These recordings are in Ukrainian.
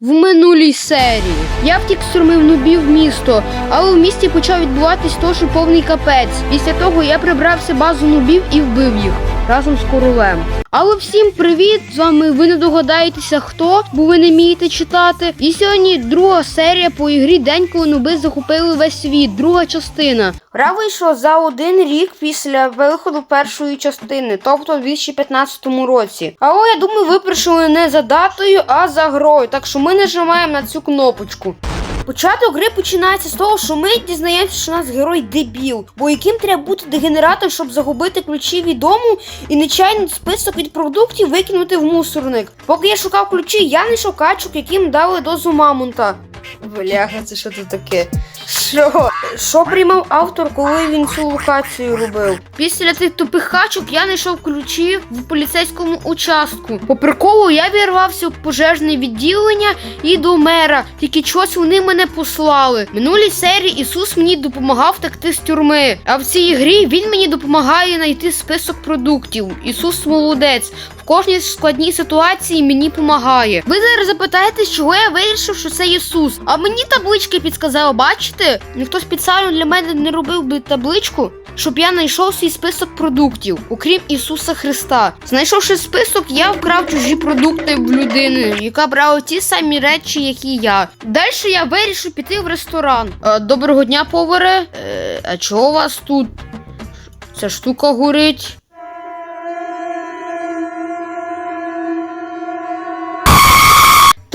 В минулій серії я втік з тюрми в нубів в місто, але в місті почав відбуватись теж повний капець. Після того я прибрався базу нубів і вбив їх разом з королем. Але всім привіт! З вами ви не догадаєтеся хто, бо ви не вмієте читати. І сьогодні друга серія по ігрі День, коли нуби захопили весь світ, друга частина. Гра вийшла за один рік після виходу першої частини, тобто у 2015 році. Але я думаю, ви прийшли не за датою, а за грою. Так що ми нажимаємо на цю кнопочку. Початок гри починається з того, що ми дізнаємося, що нас герой дебіл. Бо яким треба бути дегенератом, щоб загубити ключі від дому і нечайний список від продуктів викинути в мусорник. Поки я шукав ключі, я знайшов качок, яким дали дозу мамонта. Бляха, це що тут таке? Що? Що приймав автор, коли він цю локацію робив? Після цих тупих хачок я знайшов ключі в поліцейському участку. По приколу я вірвався в пожежне відділення і до мера, тільки чогось вони мене послали. Минулій серії Ісус мені допомагав втекти з тюрми. А в цій грі він мені допомагає знайти список продуктів. Ісус молодець. В кожній складній ситуації мені допомагає. Ви зараз запитаєте, чого я вирішив, що це Ісус. А мені таблички підказали, бачите? Ніхто спеціально для мене не робив би табличку. Щоб я знайшов свій список продуктів, окрім Ісуса Христа. Знайшовши список, я вкрав чужі продукти в людини, яка брала ті самі речі, які я. Далі я вирішив піти в ресторан. Е, доброго дня, поваре. Е, а чого у вас тут? Ця штука горить.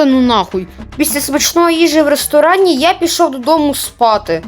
Та ну нахуй. Після смачної їжі в ресторані я пішов додому спати.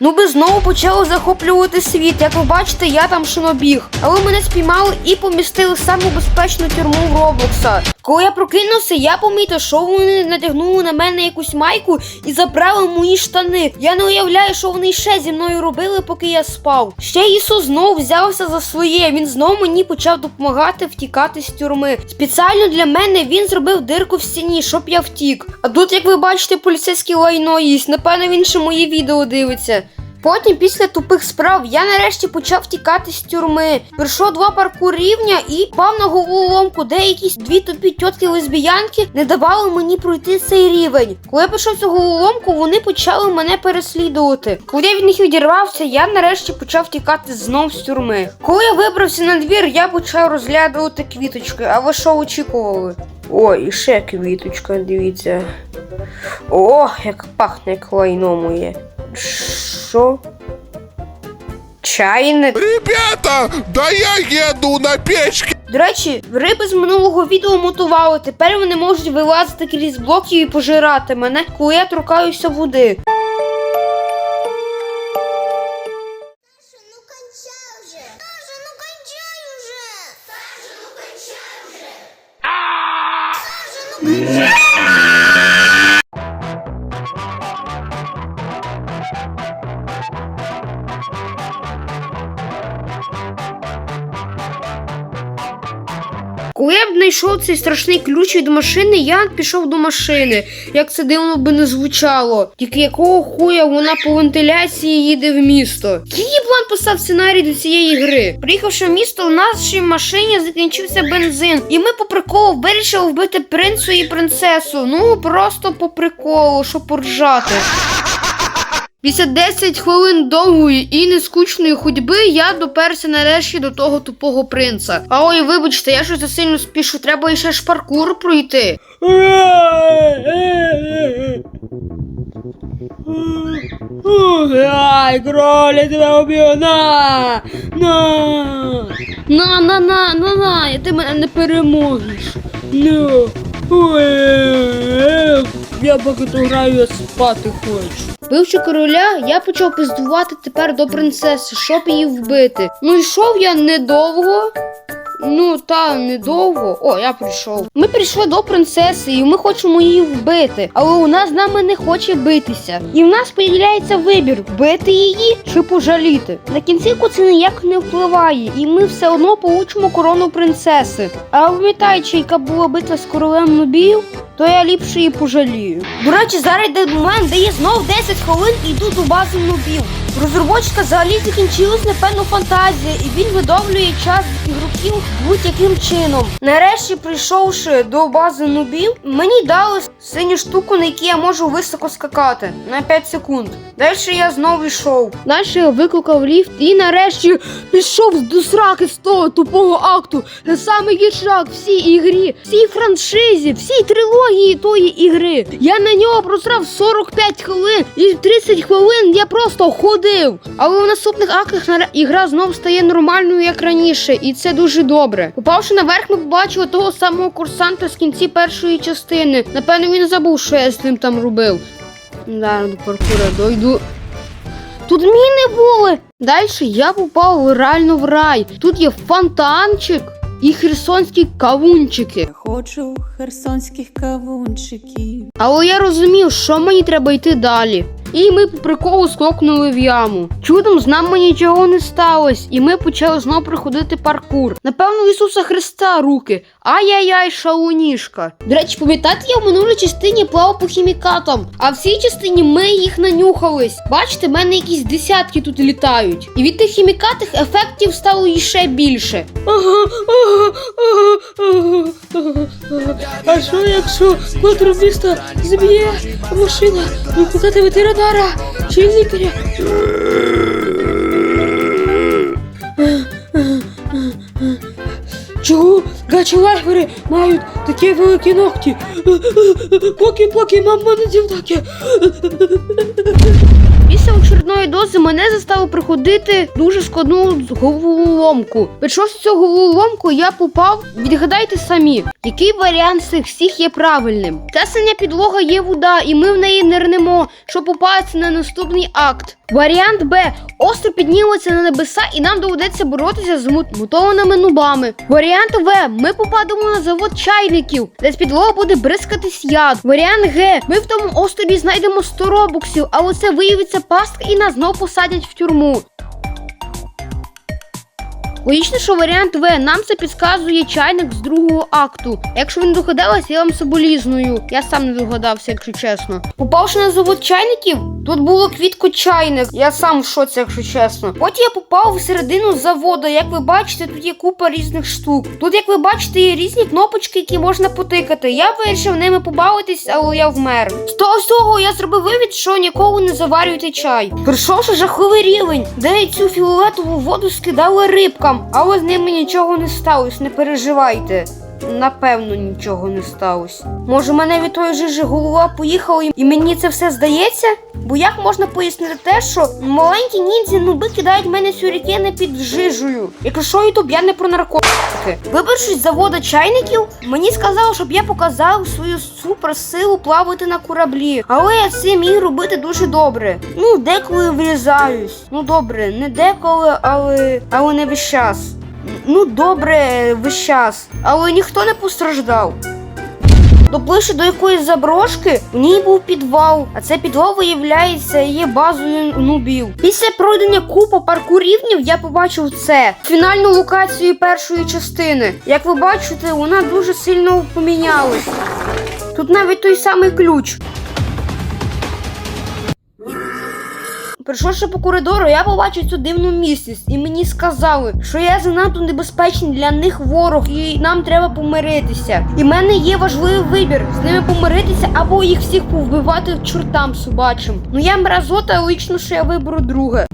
Ну би знову почали захоплювати світ. Як ви бачите, я там шинобіг. Але мене спіймали і помістили в саму безпечну тюрму в Роблокса. Коли я прокинувся, я помітив, що вони натягнули на мене якусь майку і забрали мої штани. Я не уявляю, що вони ще зі мною робили, поки я спав. Ще Ісус знову взявся за своє. Він знову мені почав допомагати втікати з тюрми. Спеціально для мене він зробив дирку в стіні, щоб я втік. А тут, як ви бачите, поліцейське лайно їсть. Напевно, він ще мої відео дивиться. Потім, після тупих справ, я нарешті почав тікати з тюрми. Пройшов два паркур рівня і впав на головоломку, де якісь дві тупі тітки лесбіянки не давали мені пройти цей рівень. Коли я пройшов цю головоломку, вони почали мене переслідувати. Коли я від них відірвався, я нарешті почав тікати знов з тюрми. Коли я вибрався на двір, я почав розглядувати квіточки. А ви що очікували? Ой, і ще квіточка, дивіться. О, як пахне як лайно моє. Що? Чайник. Ребята, да я еду на печке. До речі, риби з минулого відео мутували. Тепер вони можуть вилазити крізь блоків і пожирати мене, коли я торкаюся води. Коли я б знайшов цей страшний ключ від машини, я пішов до машини. Як це дивно би не звучало. Тільки якого хуя вона по вентиляції їде в місто. Який план писав сценарій до цієї гри? Приїхавши в місто, у нашій машині закінчився бензин, і ми по приколу вирішили вбити принцу і принцесу. Ну просто по приколу, щоб поржати. Після 10 хвилин довгої і нескучної ходьби я доперся нарешті до того тупого принца. А ой, вибачте, я щось сильно спішу, треба ще ж паркур пройти. Ай, кроля, тебе уб'ю, на! На! На, на, на, на, на, ти мене не переможеш. Ну, я поки то граю, я спати хочу. Вбивши короля, я почав пиздувати тепер до принцеси, щоб її вбити. Ну йшов я недовго. Ну та недовго. О, я прийшов. Ми прийшли до принцеси, і ми хочемо її вбити. Але вона з нами не хоче битися. І в нас появляється вибір: вбити її чи пожаліти. На кінцівку це ніяк не впливає, і ми все одно получимо корону принцеси. А пам'ятаючи, яка була битва з королем Нубів, то я ліпше її пожалію. До речі, зараз йде момент, де я знов 10 хвилин і йду до бази нубів. Розробочка взагалі закінчилась напевно фантазія, і він видовлює час ігроків будь-яким чином. Нарешті, прийшовши до бази нубів, мені дали синю штуку, на якій я можу високо скакати на 5 секунд. Далі я знову йшов. Далі я викликав ліфт і нарешті пішов до сраки з того тупого акту. Саме гіршак всій ігрі, всій франшизі, всій трилогії тої ігри. Я на нього просрав 45 хвилин, і 30 хвилин я просто ходив. Але у наступних актах ігра знов стає нормальною, як раніше, і це дуже добре. Попавши наверх, ми побачили того самого курсанта з кінці першої частини. Напевно, він забув, що я з ним там робив. Зараз до паркура дойду. Тут міни були. Далі я попав реально в рай. Тут є фонтанчик і херсонські кавунчики. Я Хочу херсонських кавунчиків. Але я розумів, що мені треба йти далі. І ми по приколу скокнули в яму. Чудом з нами нічого не сталося, і ми почали знову проходити паркур. Напевно, Ісуса Христа руки. Ай-яй-яй, шалуніжка. До речі, пам'ятаєте, я в минулій частині плавав по хімікатам, а в цій частині ми їх нанюхались. Бачите, в мене якісь десятки тут літають. І від тих хімікатих ефектів стало іще більше. А що якщо контрабіста зб'є машина викликати ветеринара чи лікаря? Чого гачелайфери мають такі великі ногті? Поки, поки, мама не дівдаки. Після очередної дози мене заставили приходити дуже складну головоломку. Прийшовши цю головоломку, я попав. Відгадайте самі, який варіант з цих всіх є правильним. Ця підлога є вода, і ми в неї нирнемо, щоб попасти на наступний акт. Варіант Б. Остров підніметься на небеса, і нам доведеться боротися з мутованими нубами. Варіант В. Ми попадемо на завод чайників, де з підлоги буде бризкатись яд. Варіант Г. Ми в тому острові знайдемо 100 робоксів, але це виявиться пастка і нас знов посадять в тюрму. Логічно, що варіант В. Нам це підказує чайник з другого акту. Якщо ви не я вам соболізную. Я сам не догадався, якщо чесно. Попавши на завод чайників, тут було квітко чайник. Я сам в шоці, якщо чесно. Потім я попав в середину заводу. Як ви бачите, тут є купа різних штук. Тут, як ви бачите, є різні кнопочки, які можна потикати. Я вирішив ними побавитись, але я вмер. З того всього я зробив вивід, що ніколи не заварюйте чай. Прийшовши жахливий рівень, де цю фіолетову воду скидали рибкам, але з ними нічого не сталося, не переживайте. Напевно, нічого не сталося. Може, мене від тої жижі голова поїхала і- мені це все здається? Бо як можна пояснити те, що маленькі ніндзі нуби кидають мене сюрікени під жижею? Якщо ютуб, я не про наркотики. Вибравшись з завода чайників, мені сказали, щоб я показав свою суперсилу плавати на кораблі. Але я це міг робити дуже добре. Ну, деколи врізаюсь. Ну добре, не деколи, але, але не весь час. Ну, добре, весь час. Але ніхто не постраждав. Допливши до якоїсь заброшки, в ній був підвал, а це підвал, виявляється, є базою нубів. Після пройдення купа парку рівнів я побачив це фінальну локацію першої частини. Як ви бачите, вона дуже сильно помінялась. Тут навіть той самий ключ. Прийшовши по коридору, я побачив цю дивну місність, і мені сказали, що я занадто небезпечний для них ворог, і нам треба помиритися. І в мене є важливий вибір з ними помиритися або їх всіх повбивати чортам собачим. Ну я мразота, лично, що я виберу друге.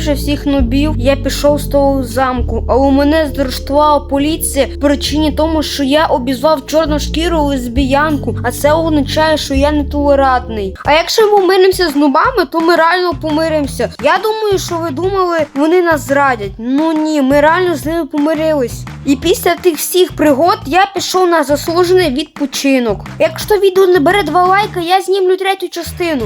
Побивши всіх нубів, я пішов з того замку, але мене заарештувала поліція в причині тому, що я обізвав чорношкіру лесбіянку, а це означає, що я нетолерантний. А якщо ми помиримося з нубами, то ми реально помиримося. Я думаю, що ви думали, вони нас зрадять. Ну ні, ми реально з ними помирились. І після тих всіх пригод я пішов на заслужений відпочинок. Якщо відео набере два лайка, я знімлю третю частину.